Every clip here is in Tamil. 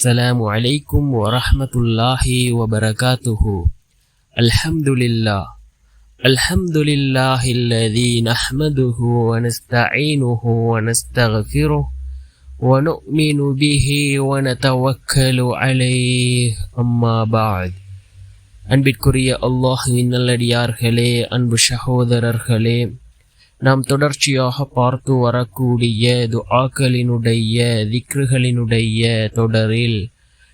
السلام عليكم ورحمة الله وبركاته الحمد لله الحمد لله الذي نحمده ونستعينه ونستغفره ونؤمن به ونتوكل عليه أما بعد அன்பிற்குரிய அல்லாஹுவின் நல்லடியார்களே அன்பு சகோதரர்களே நாம் தொடர்ச்சியாக பார்த்து வரக்கூடிய துஆக்களினுடைய திக்ருகளினுடைய தொடரில்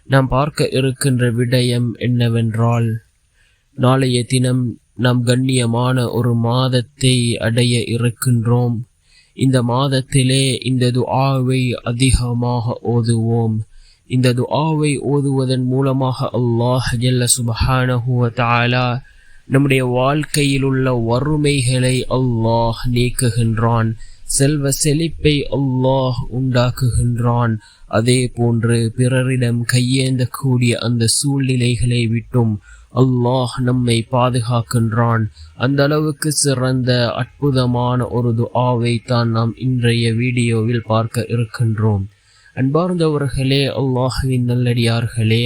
நாம் பார்க்க இருக்கின்ற விடயம் என்னவென்றால் நாளைய தினம் நாம் கண்ணியமான ஒரு மாதத்தை அடைய இருக்கின்றோம். இந்த மாதத்திலே இந்த துஆவை அதிகமாக ஓதுவோம். இந்த துஆவை ஓதுவதன் மூலமாக அல்லாஹ் ஜல்ல சுபஹானஹுவ தாலா நம்முடைய வாழ்க்கையில் உள்ள வறுமைகளை அல்லாஹ் நீக்குகின்றான். செல்வ செழிப்பை அல்லாஹ் உண்டாக்குகின்றான். அதே போன்று பிறரிடம் கையேந்தக்கூடிய அந்த சூழ்நிலைகளை விட்டும் அல்லாஹ் நம்மை பாதுகாக்கின்றான். அந்த அளவுக்கு சிறந்த அற்புதமான ஒரு துஆவை தான் நாம் இன்றைய வீடியோவில் பார்க்க இருக்கின்றோம். அன்பார்ந்தவர்களே அல்லாஹுவின் நல்லடியார்களே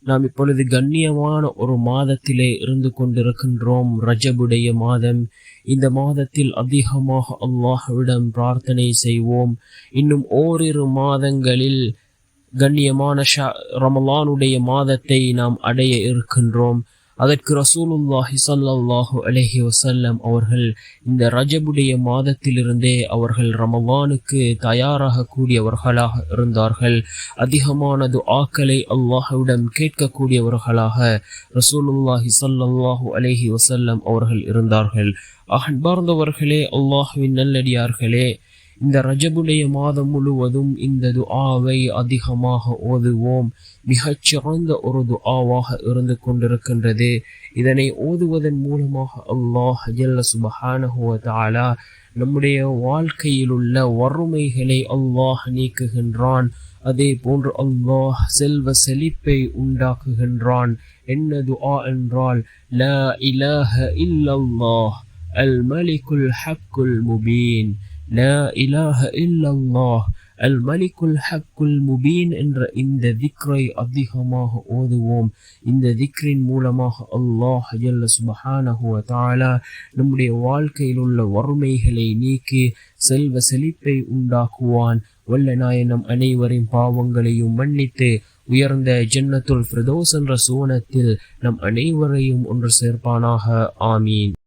நாம் இப்பொழுது கண்ணியமான ஒரு மாதத்திலே இருந்து கொண்டிருக்கின்றோம். ரஜபுடைய மாதம். இந்த மாதத்தில் அதிகமாக அல்லாஹ்விடம் பிரார்த்தனை செய்வோம். இன்னும் ஓரிரு மாதங்களில் கண்ணியமான ஷா ரமலானுடைய மாதத்தை நாம் அடைய இருக்கின்றோம். அதற்கு ரசூலுல்லாஹி சல்லாஹூ அலஹி வசல்லம் அவர்கள் இந்த ரஜபுடைய மாதத்திலிருந்தே அவர்கள் ரமவானுக்கு தயாராக கூடியவர்களாக இருந்தார்கள். அதிகமானது ஆக்களை அல்லாஹ்விடம் கேட்கக்கூடியவர்களாக ரசூலுல்லாஹி சல்லாஹூ அலஹி வசல்லம் அவர்கள் இருந்தார்கள். அன்பார்ந்தவர்களே அல்லாஹுவின் நல்லடியார்களே இந்த ரஜபுடைய மாதம் முழுவதும் இந்த துஆவை அதிகமாக ஓதுவோம். மிகச் சிறந்த ஒரு துஆவாக இருந்து கொண்டிருக்கின்றது. இதனை ஓதுவதன் மூலமாக அல்லாஹ் ஜல்ல சுபஹானஹுவதாலா நம்முடைய வாழ்க்கையில் உள்ள வறுமைகளை அல்லாஹ் நீக்குகின்றான். அதே போன்று அல்லாஹ் செல்வ செழிப்பை உண்டாக்குகின்றான். என்ன துஆ என்றால் லா இலாஹ இல்லல்லாஹ் அல் மலிகுல் ஹக்குல் முபீன். லா இலாஹ இல்லல்லாஹ் அல் மலிகுல் ஹக்குல் முபீன் என்ற இந்த திக்ரை அதிகமாக ஓதுவோம். இந்த திக்ரின் மூலமாக அல்லாஹ் ஜல்ல சுபஹானஹு தாலா நம்முடைய வாழ்க்கையில் உள்ள வறுமைகளை நீக்கி செல்வ செழிப்பை உண்டாக்குவான். வல்ல நாயனம் அனைவரின் பாவங்களையும் மன்னித்து உயர்ந்த ஜன்னத்துல் ஃபிரதோஸ் என்ற சோனத்தில் நம் அனைவரையும் ஒன்று சேர்ப்பானாக. ஆமீன்.